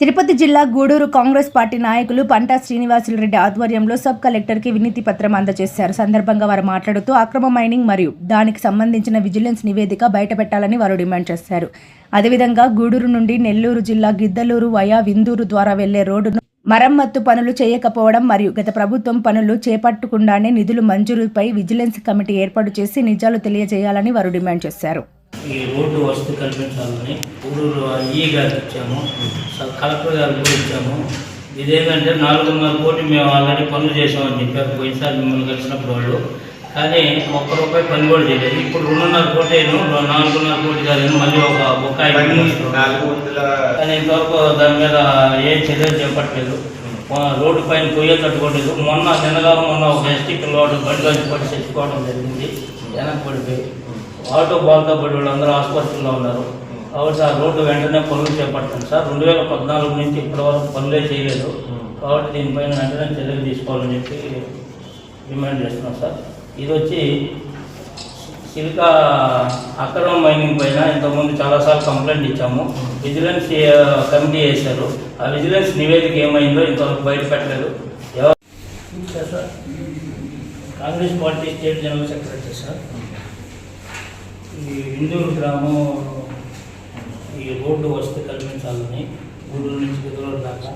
తిరుపతి జిల్లా గూడూరు కాంగ్రెస్ పార్టీ నాయకులు పంటా శ్రీనివాసులరెడ్డి ఆధ్వర్యంలో సబ్ కలెక్టర్కి వినతి పత్రం అందజేశారు. సందర్భంగా వారు మాట్లాడుతూ అక్రమ మైనింగ్ మరియు దానికి సంబంధించిన విజిలెన్స్ నివేదిక బయటపెట్టాలని వారు డిమాండ్ చేశారు. అదేవిధంగా గూడూరు నుండి నెల్లూరు జిల్లా గిద్దలూరు వయా విందూరు ద్వారా వెళ్ళే రోడ్డును మరమ్మత్తు పనులు చేయకపోవడం మరియు గత ప్రభుత్వం పనులు చేపట్టకుండానే నిధులు మంజూరుపై విజిలెన్స్ కమిటీ ఏర్పాటు చేసి నిజాలు తెలియజేయాలని వారు డిమాండ్ చేశారు. ఈ రోడ్డు వసతి కల్పించాలని ఊరూరు ఈ గారికి ఇచ్చాము. కలెక్టర్ గారికి కూడా ఇచ్చాము. ఇదేంటంటే నాలుగున్నర కోటి మేము ఆల్రెడీ పనులు చేసామని చెప్పారు. పోయినసారి మిమ్మల్ని కలిసినప్పుడు వాళ్ళు. కానీ ఒక్క రూపాయి పని కూడా చేయలేదు. ఇప్పుడు రెండున్నర కోటి అయినా నాలుగున్నర కోటి కాదని మళ్ళీ ఒక బొక్కాయి కానీ ఇంతవరకు దాని మీద ఏం చర్యలు చేపట్టలేదు. రోడ్డు పైన పొయ్యే తట్టుకోలేదు. మొన్న నిన్నగా మొన్న ఒక ఎస్టిక్ లోడ్ బండి కలిసి పడి చచ్చిపోవడం జరిగింది. వెనక్కి పడిపోయి ఆటో బాల్తో పడి వాళ్ళందరూ ఆసుపత్రిలో ఉన్నారు. కాబట్టి ఆ రోడ్డు వెంటనే పనులు చేపట్టాను సార్. రెండు వేల పద్నాలుగు నుంచి ఇప్పటి వరకు పనులే చేయలేదు. కాబట్టి దీనిపైన వెంటనే చర్యలు తీసుకోవాలని చెప్పి డిమాండ్ చేస్తున్నాం సార్. ఇది వచ్చి సిలికా అక్రమ మైనింగ్ పైన ఇంతకుముందు చాలాసార్లు కంప్లైంట్ ఇచ్చాము. విజిలెన్స్ కమిటీ వేశారు. ఆ విజిలెన్స్ నివేదిక ఏమైందో ఇంతవరకు బయట పెట్టలేదు. Sir. Congress party state general secretary sir. ఈ ఇందూరు గ్రామం ఈ రోడ్డు వస్తే కల్పించాలని గూడూరు నుంచి గుదలూరు దాకా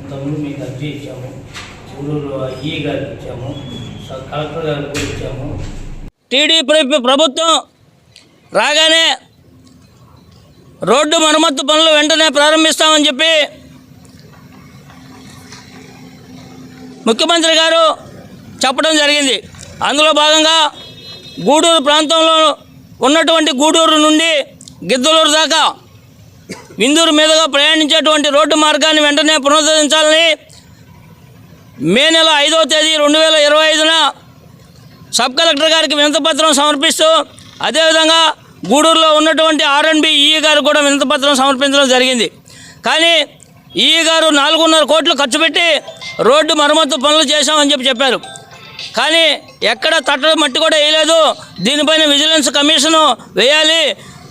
ఇంతకుముందు మీకు అర్జీ ఇచ్చాము. గూడూరు ఈ గారికి ఇచ్చాము. కలెక్టర్ గారికి కూడా ఇచ్చాము. టీడీపీ ప్రభుత్వం రాగానే రోడ్డు మరమ్మత్తు పనులు వెంటనే ప్రారంభిస్తామని చెప్పి ముఖ్యమంత్రి గారు చెప్పడం జరిగింది. అందులో భాగంగా గూడూరు ప్రాంతంలో ఉన్నటువంటి గూడూరు నుండి గిద్దలూరు దాకా విందూరు మీదుగా ప్రయాణించేటువంటి రోడ్డు మార్గాన్ని వెంటనే పునరుద్ధరించాలని మే నెల ఐదవ తేదీ రెండు వేల ఇరవై ఐదున సబ్ కలెక్టర్ గారికి వినతపత్రం సమర్పిస్తూ అదేవిధంగా గూడూరులో ఉన్నటువంటి ఆర్ఎన్బి ఈఈ గారు కూడా వినతపత్రం సమర్పించడం జరిగింది. కానీ ఈఈ గారు నాలుగున్నర కోట్లు ఖర్చు పెట్టి రోడ్డు మరమ్మతు పనులు చేశామని చెప్పి చెప్పారు. కానీ ఎక్కడ తట్ట మట్టి కూడా వేయలేదు. దీనిపైన విజిలెన్స్ కమిషను వేయాలి.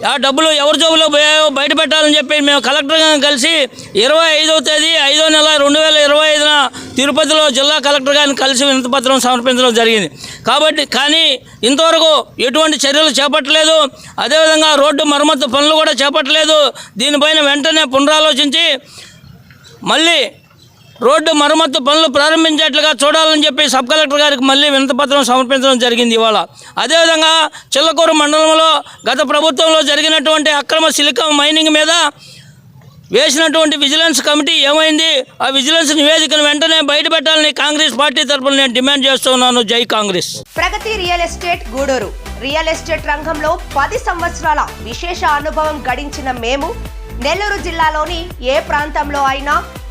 ఆ డబ్బులు ఎవరి జోబులో పోయాయో బయట పెట్టాలని చెప్పి మేము కలెక్టర్ గారిని కలిసి ఇరవై ఐదవ తేదీ ఐదో నెల రెండు వేల ఇరవై ఐదున తిరుపతిలో జిల్లా కలెక్టర్ గారిని కలిసి వినతిపత్రం సమర్పించడం జరిగింది. కాబట్టి కానీ ఇంతవరకు ఎటువంటి చర్యలు చేపట్టలేదు. అదేవిధంగా రోడ్డు మరమ్మతు పనులు కూడా చేపట్టలేదు. దీనిపైన వెంటనే పునరాలోచించి మళ్ళీ రోడ్డు మరమ్మతు పనులు ప్రారంభించేట్లుగా చూడాలని చెప్పి సబ్ కలెక్టర్ గారికి మళ్ళీ వినతపత్రం సమర్పించడం జరిగింది ఇవాళ. అదేవిధంగా చిల్లకూరు మండలంలో గత ప్రభుత్వంలో జరిగినటువంటి అక్రమ సిలికా మైనింగ్ మీద వేసినటువంటి విజిలెన్స్ కమిటీ ఏమైంది? ఆ విజిలెన్స్ నివేదికను వెంటనే బయటపెట్టాలని కాంగ్రెస్ పార్టీ తరఫున నేను డిమాండ్ చేస్తున్నాను జై Congress. Pragati real estate Gudur. Real estate రంగంలో పది సంవత్సరాల విశేష అనుభవం గడించిన మేము నెల్లూరు జిల్లాలోని ఏ ప్రాంతంలో అయినా